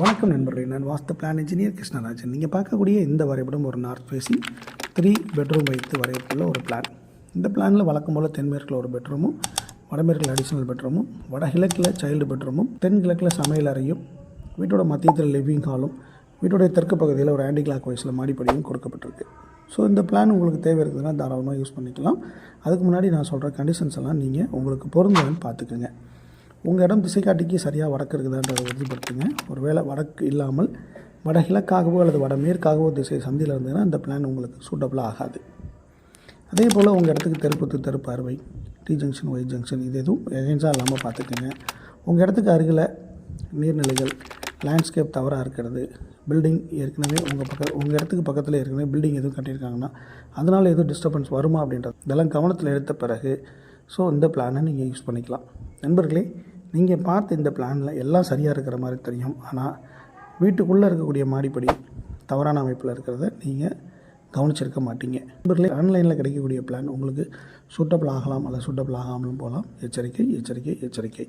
வணக்கம் நண்பர்களே நான் வாஸ்து பிளான் இன்ஜினியர் கிருஷ்ணராஜன். நீங்கள் பார்க்கக்கூடிய இந்த வரைபடம் ஒரு நார்த் ஃபேஸிங் த்ரீ பெட்ரூம் வைத்து வரையப்பட்டுள்ள ஒரு பிளான். இந்த பிளானில் வழக்கம் போல் தென்மேற்கில் ஒரு பெட்ரூமும் வடமேற்கில் அடிஷனல் பெட்ரூமும் வடகிழக்கில் சைல்டு பெட்ரூமும் தென்கிழக்கில் சமையல் அறையும் வீட்டோட மத்தியத்தில் லிவிங் ஹாலும் வீட்டோடைய தெற்கு பகுதியில் ஒரு ஆன்டி கிளாக் வைஸில் மாடிப்படியும் கொடுக்கப்பட்டிருக்கு. ஸோ இந்த பிளான் உங்களுக்கு தேவை இருக்குதுன்னா தாராளமாக யூஸ் பண்ணிக்கலாம். அதுக்கு முன்னாடி நான் சொல்கிற கண்டிஷன்ஸ் எல்லாம் நீங்கள் உங்களுக்கு பொருந்தான்னு பார்த்துக்குங்க. உங்கள் இடம் திசைக்காட்டிக்கு சரியாக வடக்கு இருக்குதான்றதை உறுதிப்படுத்துங்க. ஒருவேளை வடக்கு இல்லாமல் வடகிழக்காகவோ அல்லது வடமேற்காகவோ திசை சந்தியில் இருந்ததுன்னா அந்த பிளான் உங்களுக்கு சூட்டபுளாக ஆகாது. அதே போல் உங்கள் இடத்துக்கு தெருப்புத்து தெருப்பு அறுவை டி ஜங்ஷன் ஒய் ஜங்ஷன் இது எதுவும் எகென்ஸாக இல்லாமல் பார்த்துக்கோங்க. உங்கள் இடத்துக்கு அருகில் நீர்நிலைகள் லேண்ட்ஸ்கேப் தவறாக இருக்கிறது பில்டிங் ஏற்கனவே உங்கள் பக்க உங்கள் இடத்துக்கு பக்கத்தில் ஏற்கனவே பில்டிங் எதுவும் கட்டியிருக்காங்கன்னா அதனால் எதுவும் டிஸ்டர்பன்ஸ் வருமா அப்படின்றது இதெல்லாம் கவனத்தில் எடுத்த பிறகு ஸோ இந்த பிளானை நீங்கள் யூஸ் பண்ணிக்கலாம். நண்பர்களே நீங்கள் பார்த்த இந்த பிளானில் எல்லாம் சரியாக இருக்கிற மாதிரி தெரியும். ஆனால் வீட்டுக்குள்ளே இருக்கக்கூடிய மாடிப்படி தவறான அமைப்பில் இருக்கிறத நீங்கள் கவனிச்சிருக்க மாட்டீங்க. நண்பர்களே ஆன்லைனில் கிடைக்கக்கூடிய பிளான் உங்களுக்கு சூட்டபிள் ஆகலாம் அல்லது சூட்டபிள் ஆகாமலும் போகலாம். எச்சரிக்கை எச்சரிக்கை எச்சரிக்கை.